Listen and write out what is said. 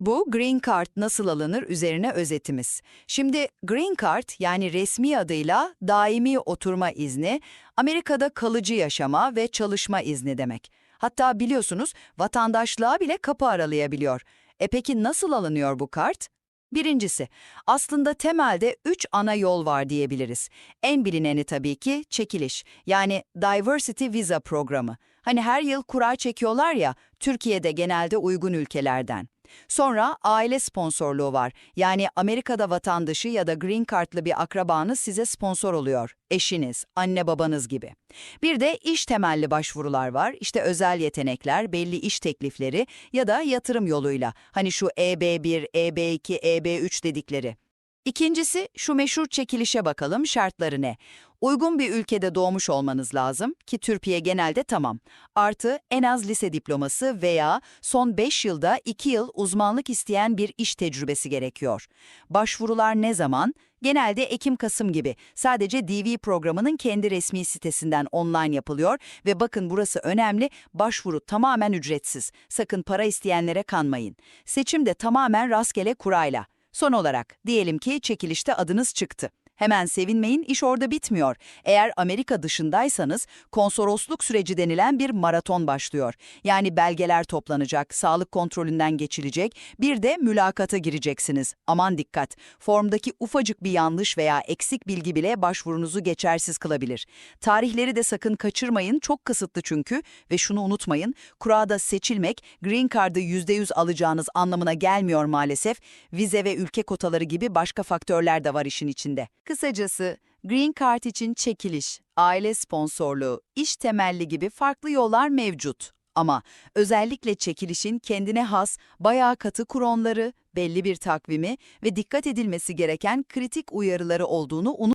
Bu Green Card nasıl alınır üzerine özetimiz. Şimdi Green Card yani resmi adıyla daimi oturma izni, Amerika'da kalıcı yaşama ve çalışma izni demek. Hatta biliyorsunuz vatandaşlığa bile kapı aralayabiliyor. E peki nasıl alınıyor bu kart? Birincisi, aslında temelde üç ana yol var diyebiliriz. En bilineni tabii ki çekiliş, yani Diversity Visa programı. Hani her yıl kura çekiyorlar ya, Türkiye'de genelde uygun ülkelerden. Sonra aile sponsorluğu var. Yani Amerika'da vatandaşı ya da green card'lı bir akrabanız size sponsor oluyor. Eşiniz, anne babanız gibi. Bir de iş temelli başvurular var. İşte özel yetenekler, belli iş teklifleri ya da yatırım yoluyla. Hani şu E EB1, EB2, EB3 dedikleri. İkincisi şu meşhur çekilişe bakalım şartları ne? Uygun bir ülkede doğmuş olmanız lazım ki Türkiye genelde tamam. Artı en az lise diploması veya son 5 yılda 2 yıl uzmanlık isteyen bir iş tecrübesi gerekiyor. Başvurular ne zaman? Genelde Ekim-Kasım gibi. Sadece DV programının kendi resmi sitesinden online yapılıyor ve bakın burası önemli, başvuru tamamen ücretsiz. Sakın para isteyenlere kanmayın. Seçim de tamamen rastgele kurayla. Son olarak diyelim ki çekilişte adınız çıktı. Hemen sevinmeyin, iş orada bitmiyor. Eğer Amerika dışındaysanız konsolosluk süreci denilen bir maraton başlıyor. Yani belgeler toplanacak, sağlık kontrolünden geçilecek, bir de mülakata gireceksiniz. Aman dikkat, formdaki ufacık bir yanlış veya eksik bilgi bile başvurunuzu geçersiz kılabilir. Tarihleri de sakın kaçırmayın, çok kısıtlı çünkü ve şunu unutmayın, kurada seçilmek Green Card'ı %100 alacağınız anlamına gelmiyor maalesef. Vize ve ülke kotaları gibi başka faktörler de var işin içinde. Kısacası Green Card için çekiliş, aile sponsorluğu, iş temelli gibi farklı yollar mevcut. Ama özellikle çekilişin kendine has, bayağı katı kuronları, belli bir takvimi ve dikkat edilmesi gereken kritik uyarıları olduğunu unutmayın.